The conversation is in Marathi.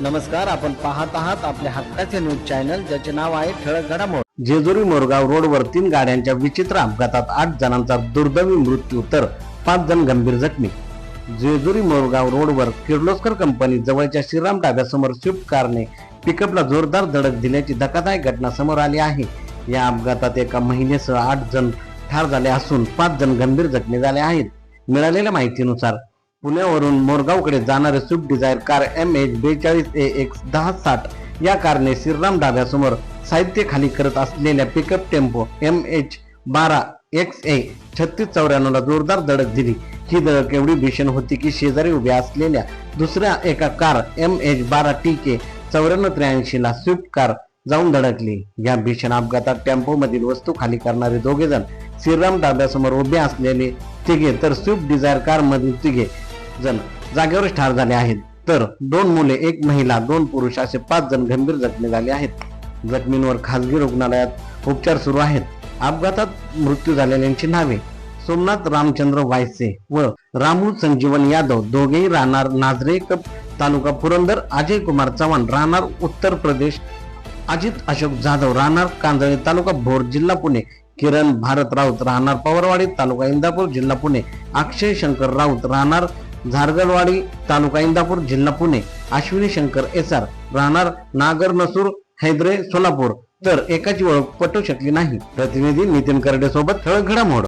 नमस्कार आपण पाहत आहात आपल्या हक्काचे न्यूज चॅनल ज्याचे नाव आहे ठळक घडामोड. जेजुरी मोरगाव रोडवर तीन गाड्यांच्या विचित्र अपघातात आठ जणांचा दुर्दैवी मृत्यू तर पाच जण गंभीर जखमी. जेजुरी मोरगाव रोडवर किर्लोस्कर कंपनी जवळच्या श्रीराम डाब्यासमोर स्विफ्ट कारने पिकअपला जोरदार धडक दिल्याची धक्कादायक घटना समोर आली आहे. या अपघातात एका महिलेसह आठ जण ठार झाले असून पाच जण गंभीर जखमी झाले आहेत. मिळालेल्या माहितीनुसार पुण्यावरून मोरगावकडे जाणारे Swift Dzire car M H बेचाळीस ए एक्स दहा साठ या कारने श्रीराम डाब्यासमोर साहित्य खाली करत असलेल्या पिकअप टेम्पो एम एच बारा एक्स ए छत्तीस चौऱ्याण्णवला जोरदार धडक दिली. ही धडक एवढी भीषण होती की शेजारी उभ्या असलेल्या दुसऱ्या एका कार एम एच बारा टी के चौऱ्याण्णव त्र्याऐंशीला स्विफ्ट कार जाऊन धडकली. या भीषण अपघातात टेम्पो मधील वस्तू खाली करणारे दोघे जण श्रीराम डाब्यासमोर उभे असलेले तिघे तर स्विफ्ट डिझायर कार मधील तिघे जण जागेवरच ठार झाले आहेत. तर दोन मुले एक महिला दोन पुरुष असे पाच जण गंभीर जखमी झाले आहेत. जखमींवर खासगी रुग्णालयात उपचार सुरू आहेत. अपघातात मृत्यू झालेल्यांची नावे सोमनाथ रामचंद्र वायसे व रामू संजीवन यादव. दोघेही राहणार नाझरे तालुका पुरंदर. अजय कुमार चव्हाण राहणार उत्तर प्रदेश. अजित अशोक जाधव राहणार कांजळे तालुका भोर जिल्हा पुणे. किरण भारत राऊत राहणार पवारवाडी तालुका इंदापूर जिल्हा पुणे. अक्षय शंकर राऊत राहणार झारगडवाडी तालुका इंदापूर जिल्हा पुणे. अश्विनी शंकर एसार राहणार नागर नसूर हैदरे सोलापूर. तर एकाची ओळख पटू शकली नाही. प्रतिनिधी नितीन करडे सोबत ठळक घडामोड.